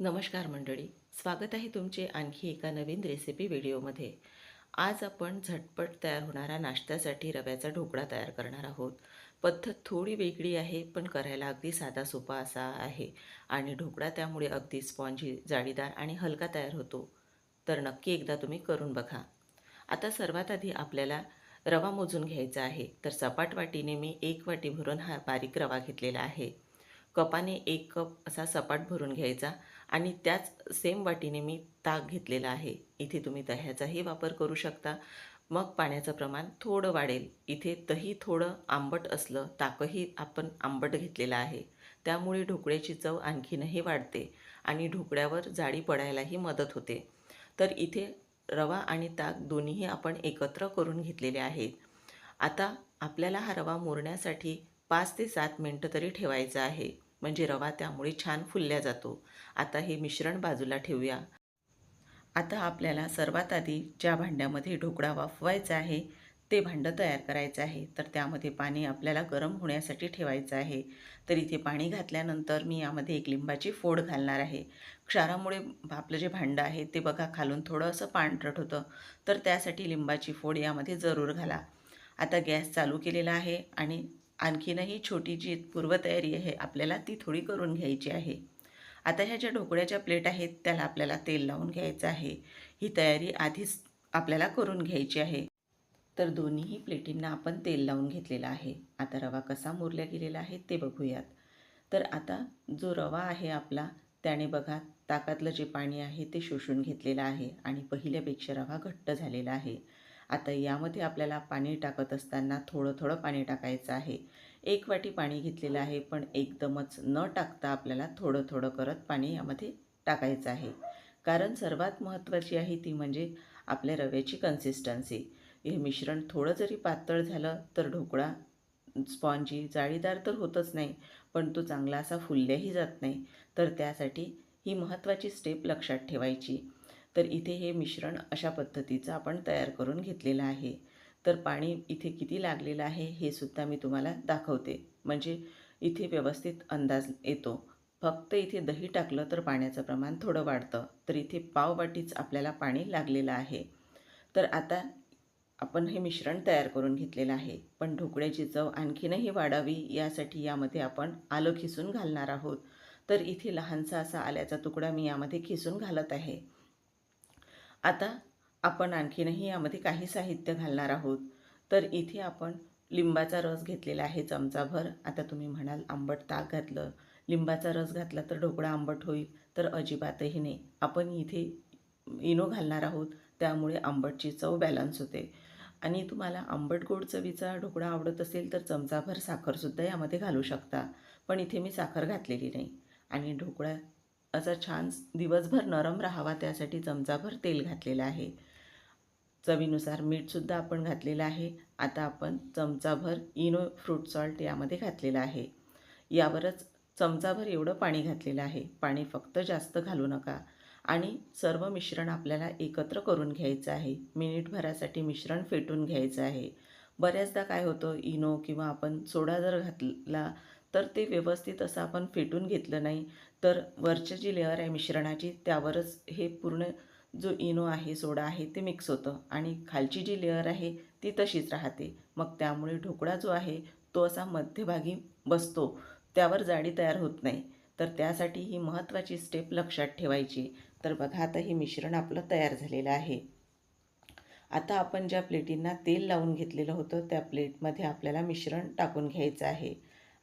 नमस्कार मंडळी स्वागत आहे तुमचे आणखी एका नवीन रेसिपी व्हिडिओमध्ये. आज आपण झटपट तयार होणारा नाश्त्यासाठी रव्याचा ढोकळा तयार करणार आहोत. पद्धत थोडी वेगळी आहे पण करायला अगदी साधा सोपा असा आहे. आणि ढोकळा त्यामुळे अगदी स्पॉन्जी जाळीदार आणि हलका तयार होतो. तर नक्की एकदा तुम्ही करून बघा. आता सर्वात आधी आपल्याला रवा मोजून घ्यायचा आहे. तर सपाट वाटीने मी एक वाटी भरून हा बारीक रवा घेतलेला आहे. कपाने एक कप असा सपाट भरून घ्यायचा. आणि त्याच सेम वाटीने मी ताक घेतलेला आहे. इथे तुम्ही दह्याचाही वापर करू शकता. मग पाण्याचं प्रमाण थोडं वाढेल. इथे दही थोडं आंबट असलं ताकही आपण आंबट घेतलेलं आहे. त्यामुळे ढोकळ्याची चव आणखीनही वाढते आणि ढोकळ्यावर जाळी पडायलाही मदत होते. तर इथे रवा आणि ताक दोन्हीही आपण एकत्र करून घेतलेले आहेत. आता आपल्याला हा रवा मोरण्यासाठी पाच ते सात मिनटं तरी ठेवायचा आहे. म्हणजे रवा त्यामुळे छान फुलल्या जातो. आता हे मिश्रण बाजूला ठेवूया. आता आपल्याला सर्वात आधी ज्या भांड्यामध्ये ढोकळा वाफवायचा आहे ते भांडं तयार करायचं आहे. तर त्यामध्ये पाणी आपल्याला गरम होण्यासाठी ठेवायचं आहे. तर इथे पाणी घातल्यानंतर मी यामध्ये एक लिंबाची फोड घालणार आहे. क्षारामुळे आपलं जे भांडं आहे ते बघा खालून थोडं असं पांढरट होतं. तर त्यासाठी लिंबाची फोड यामध्ये जरूर घाला. आता गॅस चालू केलेला आहे आणि आणखीनही छोटी जी पूर्वतयारी आहे आपल्याला ती थोडी करून घ्यायची आहे. आता ह्या ज्या ढोकळ्याच्या प्लेट आहेत त्याला आपल्याला तेल लावून घ्यायचं आहे. ही तयारी आधीच आपल्याला करून घ्यायची आहे. तर दोन्हीही प्लेटींना आपण तेल लावून घेतलेला आहे. आता रवा कसा मुरल्या गेलेला आहे ते बघूयात. तर आता जो रवा आहे आपला त्याने बघा ताकातलं जे पाणी आहे ते शोषून घेतलेलं आहे आणि पहिल्यापेक्षा रवा घट्ट झालेला आहे. आता यामध्ये आपल्याला पाणी टाकत असताना थोडं थोडं पाणी टाकायचं आहे. एक वाटी पाणी घेतलेलं आहे पण एकदमच न टाकता आपल्याला थोडं थोडं करत पाणी यामध्ये टाकायचं आहे. कारण सर्वात महत्त्वाची आहे ती म्हणजे आपल्या रव्याची कन्सिस्टन्सी हे मिश्रण थोडं जरी पातळ झालं तर ढोकळा स्पॉन्जी जाळीदार तर होतच नाही पण तो चांगला असा फुलल्याही जात नाही. तर त्यासाठी ही महत्त्वाची स्टेप लक्षात ठेवायची. तर इथे हे मिश्रण अशा पद्धतीचं आपण तयार करून घेतलेलं आहे. तर पाणी इथे किती लागलेलं आहे हे सुद्धा मी तुम्हाला दाखवते. म्हणजे इथे व्यवस्थित अंदाज येतो. फक्त इथे दही टाकलं तर पाण्याचं प्रमाण थोडं वाढतं. तर इथे पाववाटीच आपल्याला पाणी लागलेलं आहे. तर आता आपण हे मिश्रण तयार करून घेतलेलं आहे. पण ढोकळ्याची चव आणखीनही वाढावी यासाठी यामध्ये आपण आलं खिसून घालणार आहोत. तर इथे लहानसा असा आल्याचा तुकडा मी यामध्ये खिसून घालत आहे. आता आपण आणखीनही यामध्ये काही साहित्य घालणार आहोत. तर इथे आपण लिंबाचा रस घेतलेला आहे चमचाभर. आता तुम्ही म्हणाल आंबट ताक घातलं? लिंबाचा रस घातला तर ढोकळा आंबट होईल तर अजिबातही नाही. आपण इथे इनो घालणार आहोत त्यामुळे आंबटची चव बॅलन्स होते. आणि तुम्हाला आंबट गोड चवीचा ढोकळा आवडत असेल तर चमचाभर साखरसुद्धा यामध्ये घालू शकता. पण इथे मी साखर घातलेली नाही. आणि ढोकळा असा छान दिवसभर नरम राहावा त्यासाठी चमचाभर तेल घातलेलं आहे. चवीनुसार मीठसुद्धा आपण घातलेलं आहे. आता आपण चमचाभर इनो फ्रूट सॉल्ट यामध्ये घातलेलं आहे. यावरच चमचाभर एवढं पाणी घातलेलं आहे. पाणी फक्त जास्त घालू नका. आणि सर्व मिश्रण आपल्याला एकत्र करून घ्यायचं आहे. मिनिटभरासाठी मिश्रण फेटून घ्यायचं आहे. बऱ्याचदा काय होतं इनो किंवा आपण सोडा जर घातला तर ते व्यवस्थित असं आपण फेटून घेतलं नाही. तर वरची जी लेअर आहे मिश्रणाची त्यावरच हे पूर्ण जो इनो आहे सोडा आहे ते मिक्स होतं. आणि खालची जी लेअर आहे ती तशीच राहते. मग त्यामुळे ढोकळा जो आहे तो असा मध्यभागी बसतो. त्यावर जाडी तयार होत नाही. तर त्यासाठी ही महत्त्वाची स्टेप लक्षात ठेवायची. तर बघा आता हे मिश्रण आपलं तयार झालेलं आहे. आता आपण ज्या प्लेटींना तेल लावून घेतलेलं होतं त्या प्लेटमध्ये आपल्याला मिश्रण टाकून घ्यायचं आहे.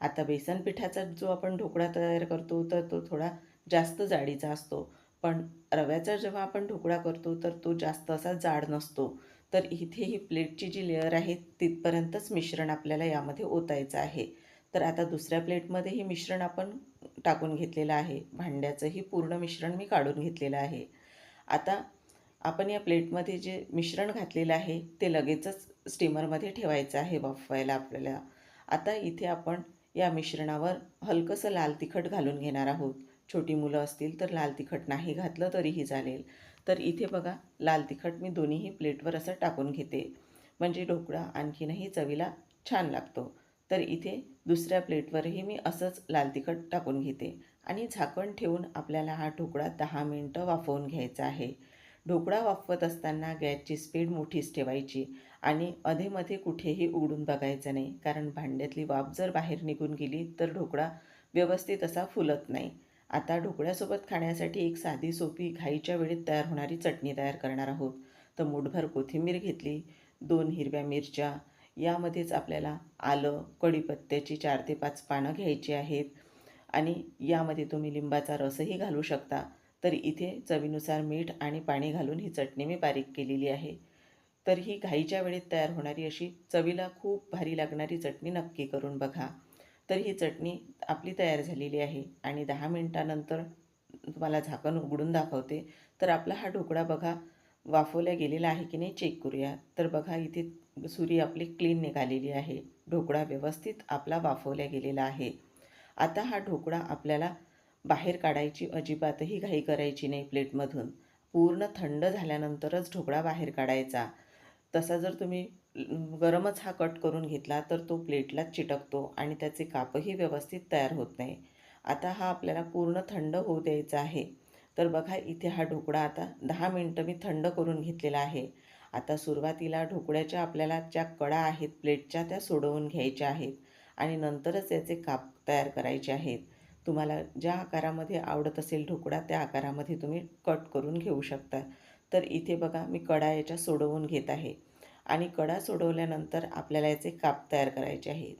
आता बेसन पिठाचा जो आपण ढोकळा तयार करतो तर तो थोडा जास्त जाडीचा असतो. पण रव्याचा जेव्हा आपण ढोकळा करतो तर तो जास्त असा जाड नसतो. तर इथे ही प्लेटची जी लेअर आहे तिथपर्यंतच मिश्रण आपल्याला यामध्ये ओतायचं आहे. तर आता दुसऱ्या प्लेटमध्ये हे मिश्रण आपण टाकून घेतलेलं आहे. भांड्याचंही पूर्ण मिश्रण मी काढून घेतलेलं आहे. आता आपण या प्लेटमध्ये जे मिश्रण घातलेलं आहे ते लगेचच स्टीमरमध्ये ठेवायचं आहे वाफवायला आपल्याला. आता इथे आपण या मिश्रणावर हलकंसं लाल तिखट घालून घेणार आहोत. छोटी मुलं असतील तर लाल तिखट नाही घातलं तरीही चालेल. तर इथे बघा लाल तिखट मी दोन्हीही प्लेटवर असं टाकून घेते. म्हणजे ढोकळा आणखीनही चवीला छान लागतो. तर इथे दुसऱ्या प्लेटवरही मी असंच लाल तिखट टाकून घेते. आणि झाकण ठेवून आपल्याला हा ढोकळा दहा मिनटं वाफवून घ्यायचा आहे. ढोकळा वाफवत असताना गॅसची स्पीड मोठीच ठेवायची. आणि अधेमध्ये कुठेही उघडून बघायचं नाही. कारण भांड्यातली वाफ जर बाहेर निघून गेली तर ढोकळा व्यवस्थित असा फुलत नाही. आता ढोकळ्यासोबत खाण्यासाठी एक साधी सोपी घाईच्या वेळेत तयार होणारी चटणी तयार करणार आहोत. तर मुठभर कोथिंबीर घेतली दोन हिरव्या मिरच्या यामध्येच आपल्याला आलं कढीपत्त्याची चार ते पाच पानं घ्यायची आहेत आणि यामध्ये तुम्ही लिंबाचा रसही घालू शकता. तर इथे चवीनुसार मीठ आणि पाणी घालून ही चटणी मी बारीक केलेली आहे. तर ही घाईच्या वेळेत तयार होणारी अशी चवीला खूप भारी लागणारी चटणी नक्की करून बघा. तर ही चटणी आपली तयार झालेली आहे आणि दहा मिनटानंतर तुम्हाला झाकण उघडून दाखवते. तर आपला हा ढोकळा बघा वाफवला गेलेला आहे की नाही चेक करूया. तर बघा इथे सुरी आपली क्लीन निघालेली आहे. ढोकळा व्यवस्थित आपला वाफवला गेलेला आहे. आता हा ढोकळा आपल्याला बाहेर काढायची अजिबातही घाई करायची नाही प्लेटमधून पूर्ण थंड झाल्यानंतरच ढोकळा बाहेर काढायचा. तसा जर तुम्ही गरमच हा कट करून घेतला तर तो प्लेटलाच चिटकतो आणि त्याचे कापही व्यवस्थित तयार होत नाही. आता हा आपल्याला पूर्ण थंड होऊ द्यायचा आहे. तर बघा इथे हा ढोकळा आता दहा मिनटं मी थंड करून घेतलेला आहे. आता सुरुवातीला ढोकळ्याच्या आपल्याला ज्या कडा आहेत प्लेटच्या त्या सोडवून घ्यायच्या आहेत आणि नंतरच याचे काप तयार करायचे आहेत. तुम्हाला ज्या आकारामध्ये आवडत असेल ढोकळा त्या आकारामध्ये तुम्ही कट करून घेऊ शकता. तर इथे बघा मी कडा याच्या सोडवून घेत आहे. आणि कडा सोडवल्यानंतर आपल्याला याचे काप तयार करायचे आहेत.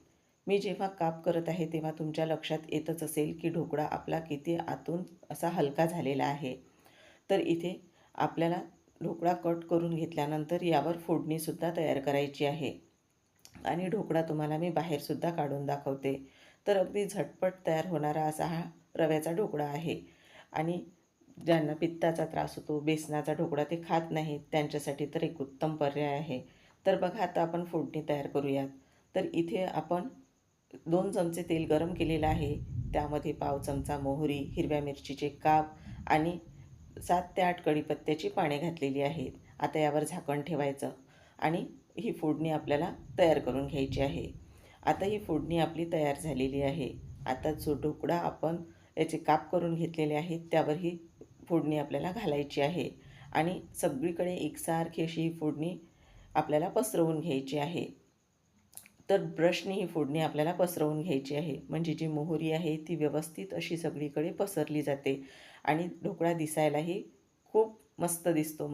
मी जेव्हा काप करत आहे तेव्हा तुमच्या लक्षात येतच असेल की ढोकळा आपला किती आतून असा हलका झालेला आहे. तर इथे आपल्याला ढोकळा कट करून घेतल्यानंतर यावर फोडणीसुद्धा तयार करायची आहे. आणि ढोकळा तुम्हाला मी बाहेरसुद्धा काढून दाखवते. तर अगदी झटपट तयार होणारा असा हा रव्याचा ढोकळा आहे. आणि ज्यांना पित्ताचा त्रास होतो बेसनाचा ढोकळा ते खात नाहीत त्यांच्यासाठी तर एक उत्तम पर्याय आहे. तर बघा आता आपण फोडणी तयार करूयात. तर इथे आपण दोन चमचे तेल गरम केलेलं आहे. त्यामध्ये पाव चमचा मोहरी हिरव्या मिरचीचे काप आणि सात ते आठ कढीपत्त्याची पाने घातलेली आहेत. आता यावर झाकण ठेवायचं आणि ही फोडणी आपल्याला तयार करून घ्यायची आहे. आता ही फोडणी आपली तयार झालेली आहे. आता जो ढोकळा आपण याचे काप करून घेतलेले आहेत त्यावर ही फोडणी आपल्याला घालायची आहे आणि सगळीकडे एकसारखी अशी ही फोडणी आपल्याला पसरवून घ्यायची आहे. तर ब्रशने ही फोडणी आपल्याला पसरवून घ्यायची आहे. म्हणजे जी मोहरी आहे ती व्यवस्थित अशी सगळीकडे पसरली जाते आणि ढोकळा दिसायलाही खूप मस्त दिसतो.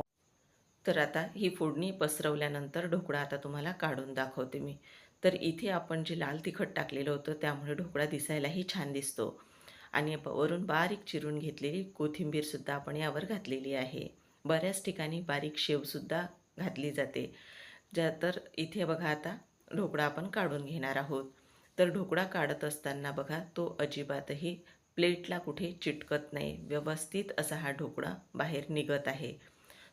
तर आता ही फोडणी पसरवल्यानंतर ढोकळा आता तुम्हाला काढून दाखवते मी. तर इथे आपण जे लाल तिखट टाकलेलं होतं त्यामुळे ढोकळा दिसायलाही छान दिसतो. आणि वरून बारीक चिरून घेतलेली कोथिंबीरसुद्धा आपण यावर घातलेली आहे. बऱ्याच ठिकाणी बारीक शेवसुद्धा घातली जाते. ज्या तर इथे बघा आता ढोकळा आपण काढून घेणार आहोत. तर ढोकळा काढत असताना बघा तो अजिबातही प्लेटला कुठे चिटकत नाही. व्यवस्थित असा हा ढोकळा बाहेर निघत आहे.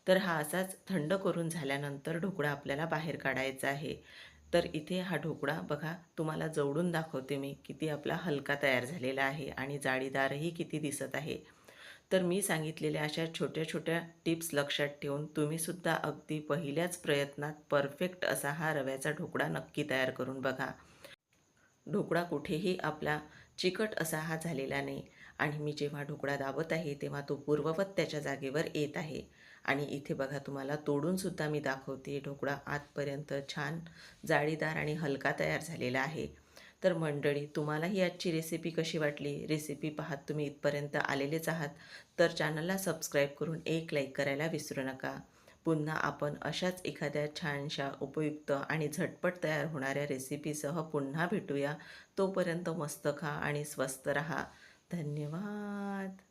तर हा असाच थंड करून झाल्यानंतर ढोकळा आपल्याला बाहेर काढायचा आहे. तर इथे हा ढोकळा बघा तुम्हाला जवळून दाखवते मी किती आपला हलका तयार झालेला आहे आणि जाळीदारही किती दिसत आहे. तर मी सांगितलेल्या अशा छोट्या छोट्या टिप्स लक्षात ठेवून तुम्हीसुद्धा अगदी पहिल्याच प्रयत्नात परफेक्ट असा हा रव्याचा ढोकळा नक्की तयार करून बघा. ढोकळा कुठेही आपला चिकट असा हा झालेला नाही. आणि मी जेव्हा ढोकळा दाबत आहे तेव्हा तो पूर्ववत त्याच्या जागेवर येत आहे. आणि इथे बघा तुम्हाला तोडूनसुद्धा मी दाखवते ढोकळा आतपर्यंत छान जाळीदार आणि हलका तयार झालेला आहे. तर मंडळी तुम्हाला ही आजची रेसिपी कशी वाटली? रेसिपी पाहत तुम्ही इथपर्यंत आलेलेच आहात. तर चॅनलला सबस्क्राईब करून एक लाईक करायला विसरू नका. पुन्हा आपण अशाच एखाद्या छानशा उपयुक्त आणि झटपट तयार होणाऱ्या रेसिपीसह पुन्हा भेटूया. तोपर्यंत मस्त खा आणि स्वस्त रहा. धन्यवाद.